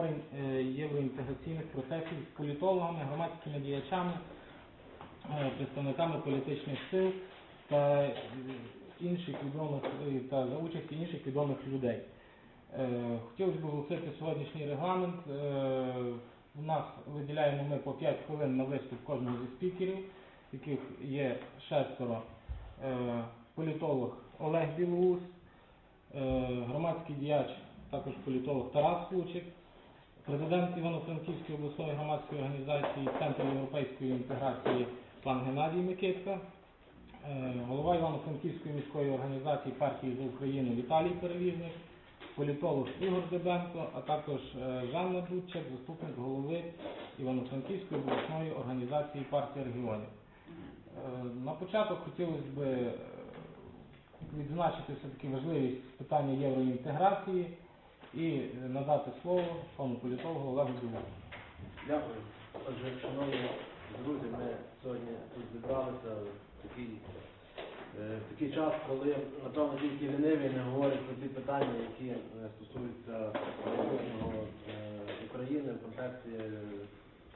обговорень е, євроінтеграційних процесів з політологами, громадськими діячами, е, представниками політичних сил та е, інших відомих та за участі інших відомих людей. Хотілося б оголосити сьогоднішній регламент. У нас виділяємо ми по 5 хвилин на виступ кожного зі спікерів, яких є шестеро. Політолог Олег Білоус, громадський діяч, також політолог Тарас Кучик, президент Івано-Франківської обласної громадської організації Центр європейської інтеграції пан Геннадій Микитка, е, голова Івано-Франківської міської організації партії за Україну Віталій Перелізник, політолог Ігор Дебенко, а також е, Жанна Дудчак, заступник голови Івано-Франківської обласної організації партії регіонів. Е, На початок хотілося б відзначити все-таки важливість питання євроінтеграції і надати слово пану політологу Олегу Білову. Дякую. Отже, шановні друзі, ми сьогодні тут зібралися в такий, е, в такий час, коли, напевно, тільки ліниві не говорять про ті питання, які е, стосуються майбутнього е, України в контексті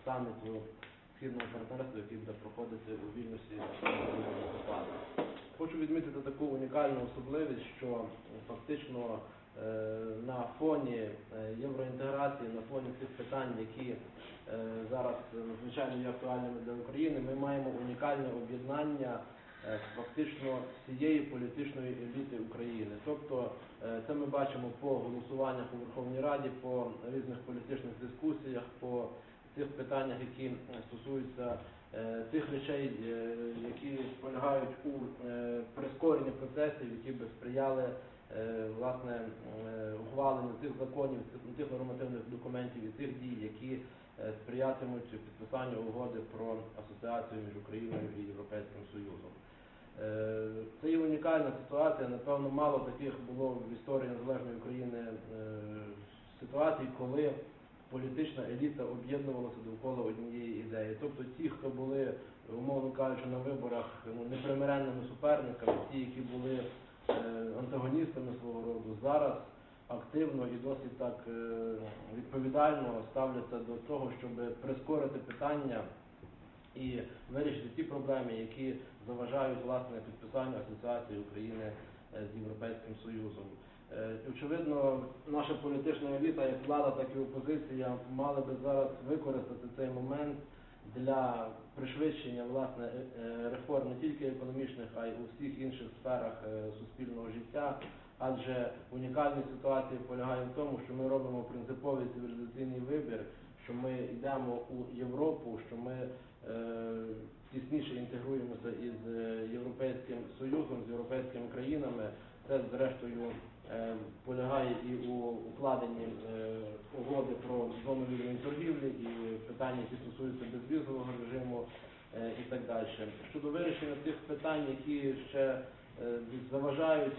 саміту Східного партнерства, який буде проходити у Вільнюсі листопада. Хочу відмітити таку унікальну особливість, що фактично на фоні е, євроінтеграції, на фоні цих питань, які е, зараз надзвичайно є актуальними для України, ми маємо унікальне об'єднання е, фактично всієї політичної еліти України. Тобто е, це ми бачимо по голосуваннях у Верховній Раді, по різних політичних дискусіях, по тих питаннях, які е, стосуються е, тих речей, е, які полягають у е, прискоренні процесів, які би сприяли е, власне е, ухваленню тих законів, тих- тих нормативних документів і тих дій, які е, сприятимуть підписанню угоди про асоціацію між Україною і Європейським Союзом. Е, Це є унікальна ситуація. Напевно, мало таких було в історії незалежної України е, ситуацій, коли політична еліта об'єднувалася довкола однієї ідеї. Тобто ті, хто були, умовно кажучи, на виборах ну, непримиренними суперниками, ті, які були е, антагоністами свого роду, зараз активно і досить так е, відповідально ставляться до того, щоб прискорити питання і вирішити ті проблеми, які заважають власне підписанню асоціації України е, з Європейським Союзом. Е, Очевидно, наша політична еліта, як влада, так і опозиція, мали би зараз використати цей момент для пришвидшення власне е, е, реформ не тільки економічних, а й у всіх інших сферах е, суспільного життя. Адже унікальність ситуації полягає в тому, що ми робимо принциповий цивілізаційний вибір, що ми йдемо у Європу, що ми тісніше інтегруємося із Європейським Союзом, з європейськими країнами. Це зрештою е, полягає і у укладенні е, угоди про зону вільної торгівлі і питання, які стосуються безвізового режиму е, і так далі. Щодо вирішення тих питань, які ще заважають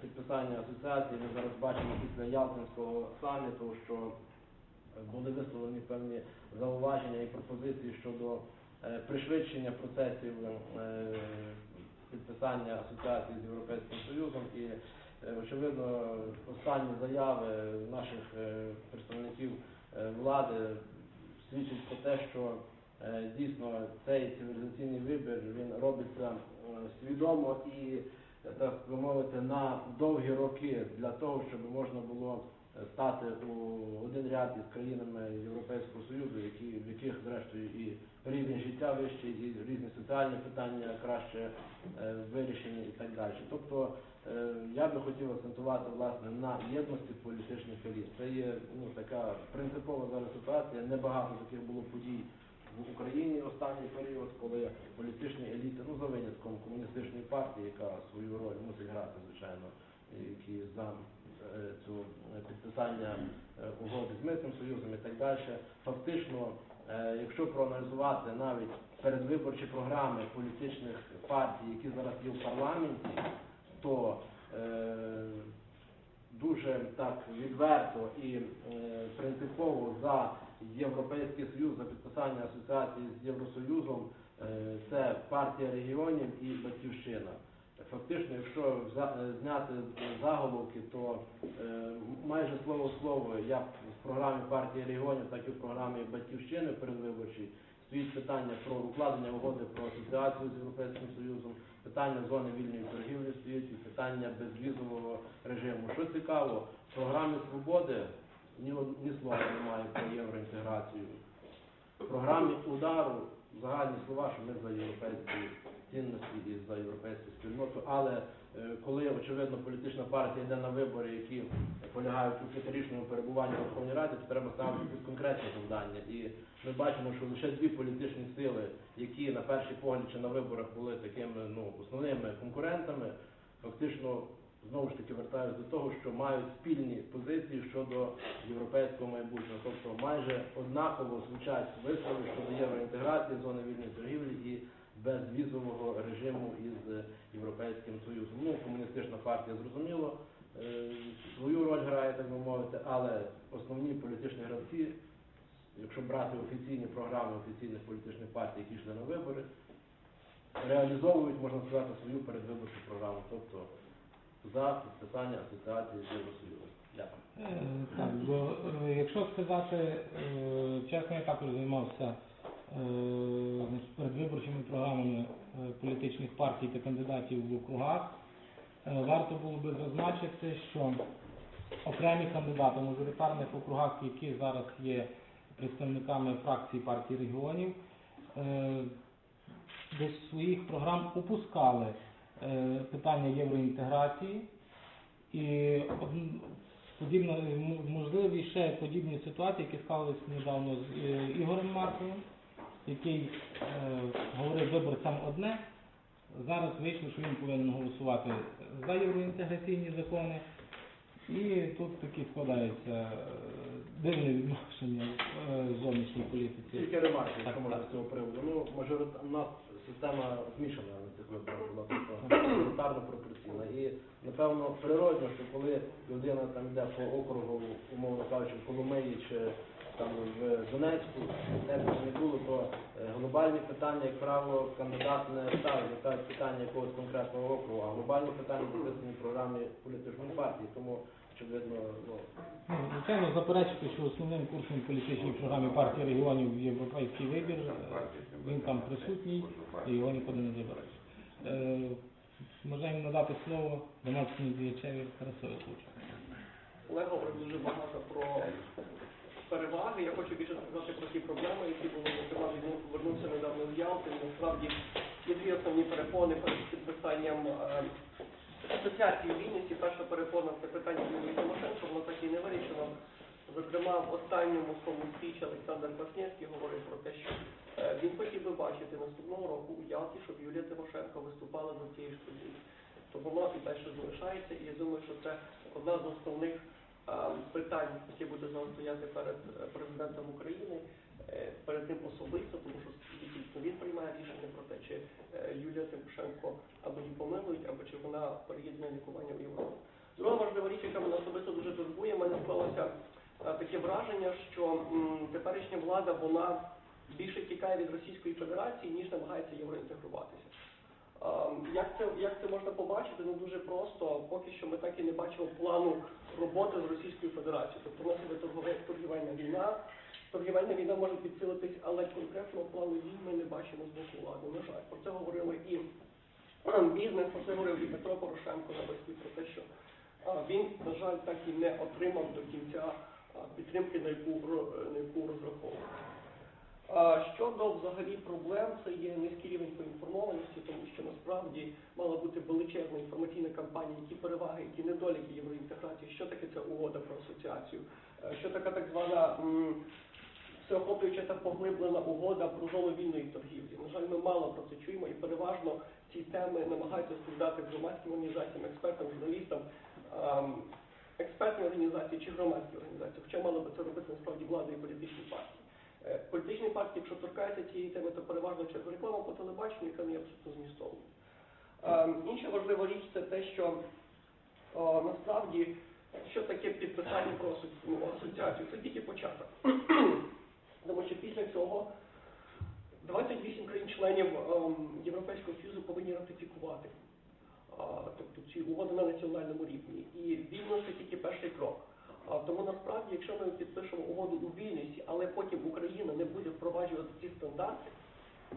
підписанню асоціації, ми зараз бачимо після Ялтинського саміту, що були висловлені певні зауваження і пропозиції щодо пришвидшення процесів підписання асоціації з Європейським Союзом. І е, очевидно останні заяви наших е, представників е, влади свідчать про те, що дійсно цей цивілізаційний вибір він робиться свідомо і так би мовити на довгі роки для того, щоб можна було стати у один ряд із країнами Європейського Союзу, які, в яких зрештою і рівень життя вищий, і різні соціальні питання краще е, вирішені і так далі. Тобто е, я би хотів акцентувати власне на єдності політичних еліт. Це є ну, така принципова зараз ситуація. Небагато таких було подій в Україні останній період, коли політичні еліти, ну за винятком комуністичної партії, яка свою роль мусить грати, звичайно, які за цю е, підписання е, угоди з митним союзом і так далі. Фактично, е, якщо проаналізувати навіть передвиборчі програми політичних партій, які зараз є в парламенті, то е, дуже так відверто і е, принципово за Європейський Союз, за підписання асоціації з Євросоюзом, е, це партія регіонів і Батьківщина. Фактично, якщо е, зняти заголовки, то е, майже слово слово, як в програмі партії регіонів, так і в програмі Батьківщини передвиборчій стоїть питання про укладення угоди про асоціацію з Європейським Союзом, питання зони вільної торгівлі стоїть і питання безвізового режиму. Що цікаво, в програмі Свободи ні, ні слова немає про євроінтеграцію. В програмі удару загальні слова, що ми за європейські цінності і за європейську спільноту, але е, коли очевидно політична партія йде на вибори, які полягають у п'ятирічному перебуванні в Верховній Раді, то треба ставити якісь конкретні завдання. І ми бачимо, що лише дві політичні сили, які на перший погляд чи на виборах були такими ну основними конкурентами, фактично знову ж таки вертаюся до того, що мають спільні позиції щодо європейського майбутнього. Тобто майже однаково звучать вислови щодо євроінтеграції, зони вільної торгівлі і безвізового режиму із Європейським Союзом. Ну, комуністична партія зрозуміло е, свою роль грає, так би мовити, але основні політичні гравці, якщо брати офіційні програми офіційних політичних партій, які йшли на вибори, реалізовують, можна сказати, свою передвиборчу програму, тобто за підписання асоціації з Євросоюзом. Дякую. Е, е, якщо сказати е, чесно, я також займався е, передвиборчими програмами е, політичних партій та кандидатів в округах. Е, Варто було би зазначити, що окремі кандидати в мажоритарних округах, які зараз є представниками фракції партії регіонів, е, до своїх програм упускали е, питання євроінтеграції. І од- подібно можливі ще подібні ситуації, які склалися недавно з е, Ігорем Марковим, який е, говорив виборцям одне. Зараз вийшло, що він повинен голосувати за євроінтеграційні закони. І тут такі складаються е, дивне відношення в е, зовнішній політиці. Тільки ремарки, якщо можна з цього приводу. Ну, мажорит... у нас система змішана на цих виборах була, тобто пропорційна. І напевно природно, що коли людина там йде по округу, умовно кажучи, в Коломиї чи там в Донецьку, де б не було, то е, глобальні питання, як правило, кандидат не ставить, не ставить питання якогось конкретного округу, а глобальні питання записані в програмі політичної партії. Тому очевидно, ну Ну, Звичайно, заперечити, що основним курсом політичній програмі партії регіонів є європейський вибір. Він там присутній і його нікуди не забереш. Можемо надати слово громадському діячеві Тарасові Кучу. Олег говорив дуже багато про переваги. Я хочу більше сказати про ті проблеми, які були зокрема він повернувся недавно з Ялти. Насправді є дві основні перепони перед підписанням е, асоціації в. Перша перепона це питання Юлії Тимошенко, воно так і не вирішено. Зокрема, в останньому своєму спічі Олександр Kwaśniewski говорив про те, що е, він хотів би бачити наступного року у Ялті, щоб Юлія Тимошенко виступала за цією ж подією. То воно і далі залишається, і я думаю, що це одна з основних питань, які буде зараз стояти перед е, президентом України, е, перед ним особисто, тому що дійсно він приймає рішення про те, чи е, Юлія Тимошенко або її помилують, або чи вона переїде на лікування в Європу. Друга важлива річ, яка мене особисто дуже турбує, мене склалося таке враження, що теперішня влада вона більше тікає від Російської Федерації, ніж намагається євроінтегруватися. Ем, Як це, як це можна побачити? Ну дуже просто. Поки що ми так і не бачимо плану роботи з Російською Федерацією. Тобто у нас іде торгове- торгівельна війна. Торгівельна війна може підсилитись, але конкретного плану дій ми не бачимо з боку влади. На жаль, про це говорили і ем, бізнес, про це говорив і Петро Порошенко на виспі про те, що він, на жаль, так і не отримав до кінця підтримки, на яку, на яку розраховував. Щодо взагалі проблем, це є низький рівень поінформованості, тому що насправді мала бути величезна інформаційна кампанія, які переваги, які недоліки євроінтеграції, що таке ця угода про асоціацію, е, що така так звана всеохоплююча та поглиблена угода про зону вільної торгівлі. На жаль, ми мало про це чуємо і переважно ці теми намагаються розповідати громадським організаціям, експертам, журналістам. Експертні організації чи громадські організації, хоча мали би це робити насправді влада і політичні партії. Е, Політичні партії, якщо торкаються цієї теми, то переважно через рекламу по телебаченню, яка не є абсолютно змістовною. Ем, Інша важлива річ це те, що насправді що таке підписання про ну, асоціацію. Це тільки початок. Тому що після цього 28 країн-членів Європейського Союзу повинні ратифікувати. тобто ці угоди на національному рівні. І Вільнюс це тільки перший крок. Тому насправді, якщо ми підпишемо угоду у Вільнюсі, але потім Україна не буде впроваджувати ці стандарти,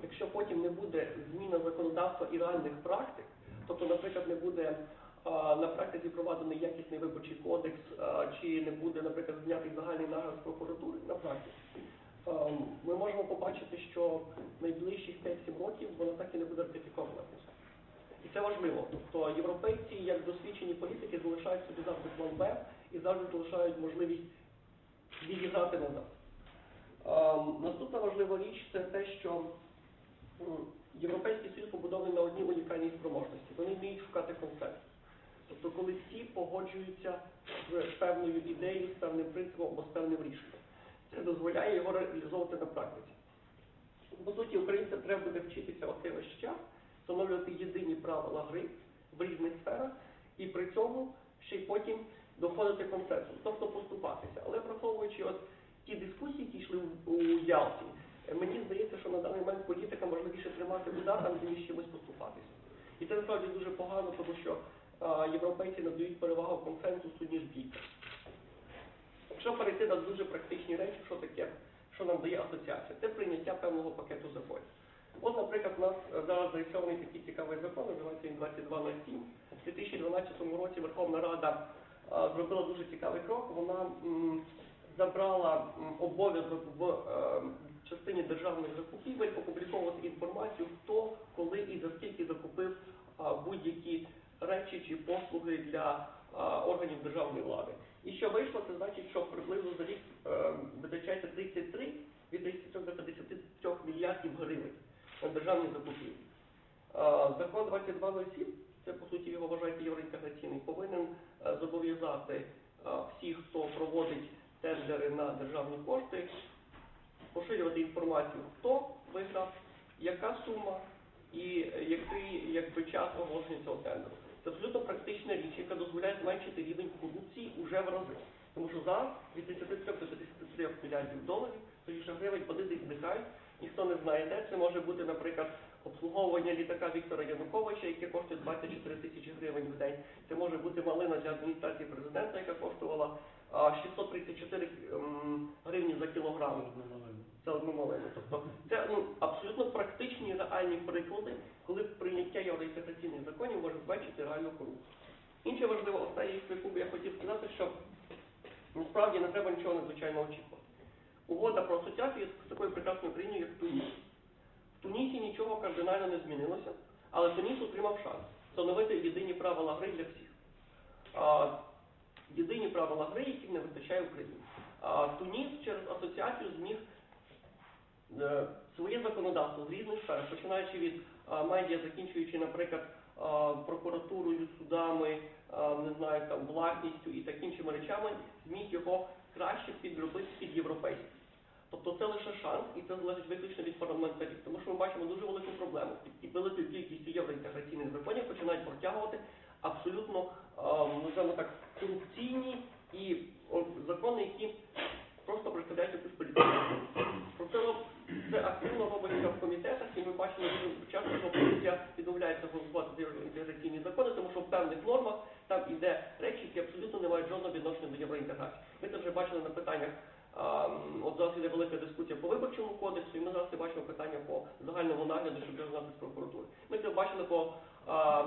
якщо потім не буде зміна законодавства і реальних практик, тобто, наприклад, не буде а, на практиці проведений якісний виборчий кодекс, а, чи не буде, наприклад, знятий загальний нагляд прокуратури на практиці, а, ми можемо побачити, що найближчих 5-7 років вона так і не буде ратифікована. І це важливо. Тобто європейці, як досвідчені політики, залишають собі завжди план Б і завжди залишають можливість відіграти назад. Ем, наступна важлива річ це те, що Європейський Союз побудований на одній унікальній спроможності. Вони вміють шукати консенсус. Тобто, коли всі погоджуються з певною ідеєю, з певним принципом або з певним рішенням. Це дозволяє його реалізовувати на практиці. По суті, українцям треба буде вчитися оцей весь час, встановлювати єдині правила гри в різних сферах, і при цьому ще й потім доходити консенсус, тобто поступатися. Але враховуючи от ті дискусії, які йшли у- Ялті, мені здається, що на даний момент політикам важливіше тримати удар, там ніж чимось поступатися. І це насправді дуже погано, тому що а, європейці надають перевагу консенсусу, ніж бійка. Якщо перейти на дуже практичні речі, що таке, що нам дає асоціація, це прийняття певного пакету законів. От, наприклад, у нас зараз зареєстрований такий цікавий закон, називається він 2207. У 2012 році Верховна Рада а, зробила дуже цікавий крок. Вона м, забрала обов'язок в е, частині державних закупівель опубліковувати інформацію, хто, коли і за скільки закупив будь-які речі чи послуги для органів державної влади. І що вийшло, це значить, що приблизно за рік е, витрачається 33 від 33 до 53 мільярдів гривень на державні закупівлі. Закон 2207, це по суті його вважається євроінтеграційний, повинен е, зобов'язати всіх, хто проводить тендери на державні кошти, поширювати інформацію, хто виграв, яка сума і який якби, час оголошення цього тендеру. Це абсолютно практична річ, яка дозволяє зменшити рівень корупції уже в рази. Тому що зараз від 33 до 53 мільярдів доларів, тоді що гривень вони десь зникають, ніхто не знає де. Це може бути, наприклад, обслуговування літака Віктора Януковича, яке коштує 24 тисячі гривень в день. Це може бути малина для адміністрації президента, яка коштувала 634 ем, гривні за кілограм. Це одну малину. Тобто це ну, абсолютно практичні реальні приклади, коли прийняття євроінтеграційних законів може зменшити реальну корупцію. Інше важливе, останнє, яку я хотів сказати, що насправді не треба нічого надзвичайно очікувати. Угода про асоціацію з такою прекрасною країною, як Туніс. В Тунісі нічого кардинально не змінилося, але Туніс отримав шанс встановити єдині правила гри для всіх. А, єдині правила гри, яких не вистачає Україні. А, Туніс через асоціацію зміг е, своє законодавство з різних сфер, починаючи від а, медіа, закінчуючи, наприклад, а, прокуратурою, судами, а, не знаю, там, власністю і так іншими речами, зміг його краще підробити під європейський. Тобто це лише шанс, і це залежить виключно від парламентарів. Тому що ми бачимо дуже велику проблему. І великою кількістю євроінтеграційних законів починають протягувати абсолютно, ем, так, корупційні і закони, які просто представляють якусь політичну. Про це, активно робиться в комітетах, і ми бачимо дуже часто, що опозиція відмовляється голосувати за євроінтеграційні закони, тому що в певних нормах там іде речі, які абсолютно не мають жодного відношення до євроінтеграції. Ми це вже бачили на питаннях. От іде велика дискусія по виборчому кодексу, і ми зараз це бачимо питання по загальному нагляду, знати з прокуратури. Ми це бачили по а,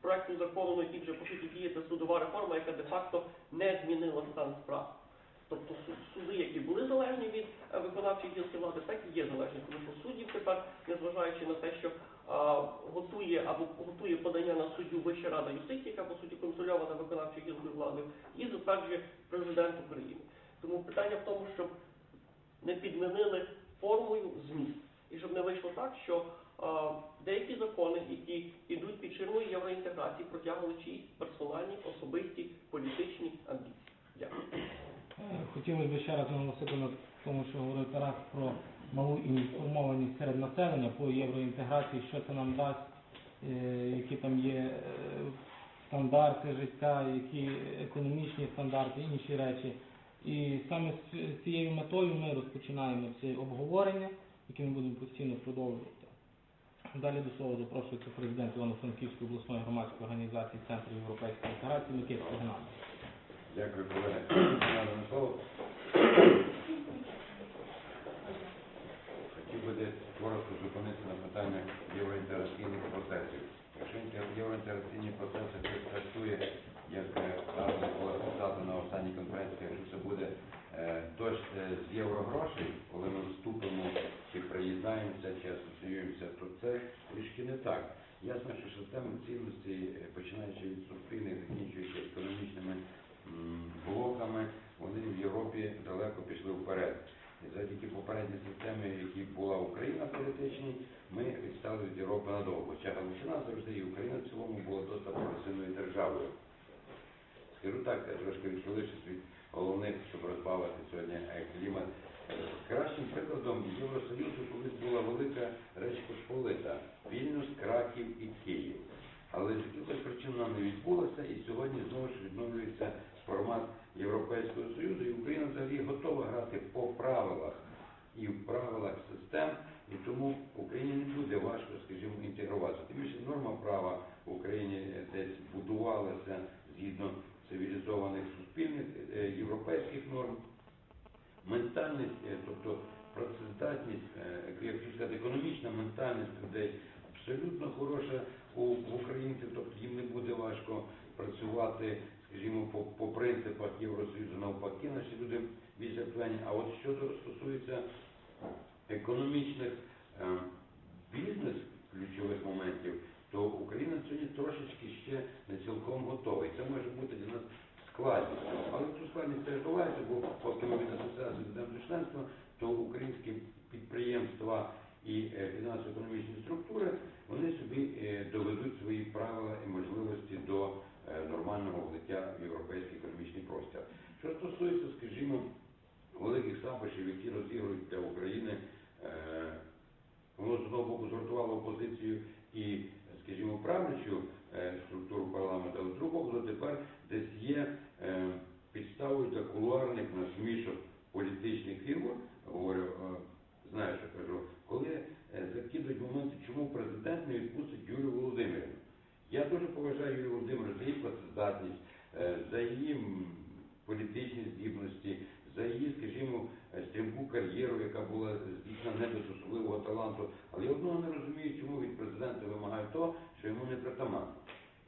проекту закону, який вже по суті діє це судова реформа, яка де-факто не змінила стан справ. Тобто суди, які були залежні від е, виконавчої гілки влади, так і є залежні. Тому що суддів тепер, незважаючи на те, що а, готує або готує подання на суддю Вища рада юстиції, яка по суті контрольована виконавчою гілкою влади, і затверджує президент України. Тому питання в тому, щоб не підмінили формою зміст. І щоб не вийшло так, що деякі закони, які йдуть під ширмою євроінтеграції, протягували чиїсь персональні, особисті, політичні амбіції. Дякую. Е, Хотілося б ще раз наголосити на тому, що говорив Тарас про малу інформованість серед населення по євроінтеграції, що це нам дасть, е, які там є е, стандарти життя, які економічні стандарти, інші речі. І саме з цією метою ми розпочинаємо це обговорення, яке ми будемо постійно продовжувати. Далі до слова запрошується президент Івано-Франківської обласної громадської організації Центру Європейської інтеграції Микитський Геннадій. Дякую, колеги. Надане слово. Хотів би десь коротко зупинитися на питаннях євроінтеграційних процесів. Якщо інтер- євроінтеграційні процеси хтось трактує, як е, правильно було сказати на останній конференції, якщо це буде е, дощ е, з єврогрошей, коли ми вступимо чи приєднаємося, чи асоціюємося, то це трішки не так. Ясно, що система цінностей, е, починаючи від суспільних, закінчуючи економічними м, блоками, вони в Європі далеко пішли вперед. І завдяки попередній системі, в якій була Україна політичній, ми відстали від Європи надовго. Хоча Галичина завжди і Україна в цілому була досить прогресивною державою. Скажу так, трошки відхилившись від головних, щоб розбавити сьогодні е, клімат. Кращим прикладом Євросоюзу колись була велика Реч Посполита, Вільнюс, Краків і Київ. Але з якихось причин вона не відбулася і сьогодні знову ж відновлюється формат Європейського Союзу, і Україна взагалі готова грати по правилах і в правилах систем, і тому Україні не буде важко, скажімо, інтегруватися. Тим більше норма права в Україні десь будувалася згідно цивілізованих суспільних е, європейських норм. Ментальність, е, тобто працездатність, е, як сказати, економічна ментальність людей абсолютно хороша у українців, тобто їм не буде важко працювати, скажімо, по, по принципах Євросоюзу навпаки, наші люди більш актуальні. А от що стосується економічних е, бізнес ключових моментів, то Україна сьогодні трошечки ще не цілком готова. І це може бути для нас складністю. Але цю складність теж долається, бо поки ми від асоціації йдемо до членства, то українські підприємства і е, фінансово-економічні структури вони собі е, доведуть свої правила і нормального влиття в європейський економічний простір. Що стосується, скажімо, великих сапашів, які розігрують для України, е, воно з одного боку згуртувало опозицію і, скажімо, правлячу е, структуру парламенту, а з другого боку тепер десь є е, підставою для кулуарних насмішок політичних фігур, говорю, знаю, що кажу, коли закидують моменти, чому президент не відпустить Юлію Володимирівну. Я дуже поважаю Юлію Володимирівну за її працездатність, е, за її політичні здібності, за її, скажімо, е, стрімку кар'єру, яка була здійснена не без особливого таланту. Але я одного не розумію, чому від президента вимагає того, що йому не притаманно.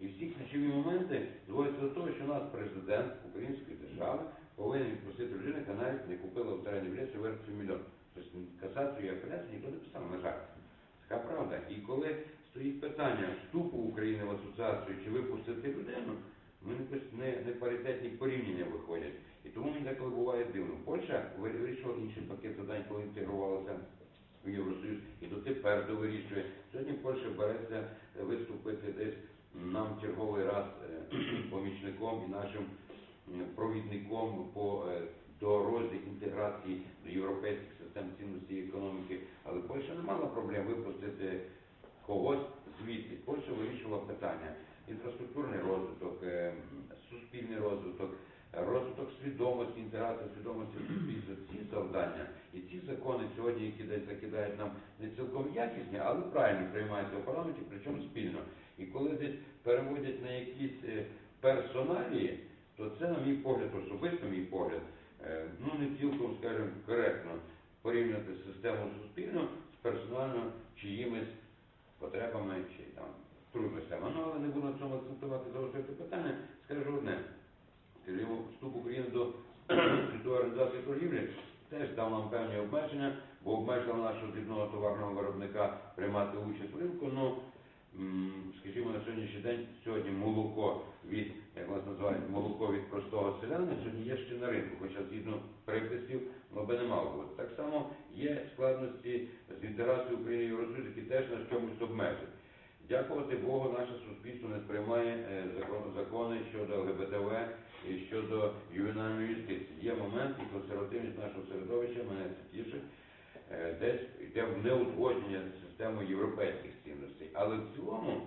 І всі ключові моменти зводяться до того, що наш президент української держави повинен відпустити людину, яка навіть не купила в терені в лісі вартістю мільйон. Тобто касацію і апеляцію ніхто не писав, на жаль. Така правда. І коли стоїть питання вступу України в асоціацію чи випустити людину, ми не, не, не паритетні порівняння виходять. І тому мені деколи буває дивно. Польща вирішила інший пакет задань, коли інтегрувалася в Євросоюз, і дотепер довирішує. Сьогодні Польща береться е, виступити десь нам черговий раз е, помічником і нашим провідником по е, дорозі інтеграції до європейських систем цінності і економіки. Але Польща не мала проблем випустити когось звідти. Польща вирішувала питання інфраструктурний розвиток, е, суспільний розвиток, розвиток свідомості, інтеграція свідомості в суспільство. Ці завдання і ці закони сьогодні, які десь закидають нам не цілком якісні, але правильно приймаються в парламенті, причому спільно. І коли десь переводять на якісь е, персоналії, то це, на мій погляд, особисто мій погляд, е, ну не цілком, скажімо, коректно порівняти систему суспільну з персонально чиїмись потребами чи там трудностями. Ну, але не буду на цьому акцентувати залишити питання. Скажу одне. Скажімо, вступ України до світової організації торгівлі теж дав нам певні обмеження, бо обмежив нашого дрібного товарного виробника приймати участь в ринку. Ну, скажімо, на сьогоднішній день сьогодні молоко від, як вас називають, молоко від простого селянина сьогодні є ще на ринку, хоча згідно приписів воно би не мало бути. Так само є складності з інтеграцією України в Євросоюз, які теж нас чомусь обмежують. Дякувати Богу, наше суспільство не сприймає е, закони щодо ЛГБТВ і щодо ювенальної юстиції. Є момент і консервативність нашого середовища, мене це тішить, е, десь йде в неузгодження з системою європейських цінностей. Але в цілому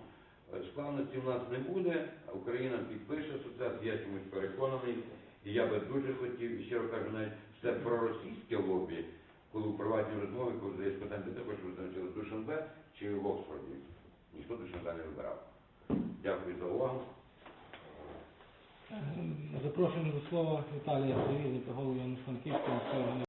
е, складності в нас не буде. Україна підпише асоціацію, я чомусь переконаний. І я би дуже хотів, і щиро кажу, навіть все проросійське лобі коли у приватній розмові, коли задаєш питання, де ти хочеш визначити Душанбе чи в Оксфорді. Ніхто Душанбе не вибирав. Дякую за увагу. Запрошуємо до слова Віталія Савізика, голову Івано-Франківського міського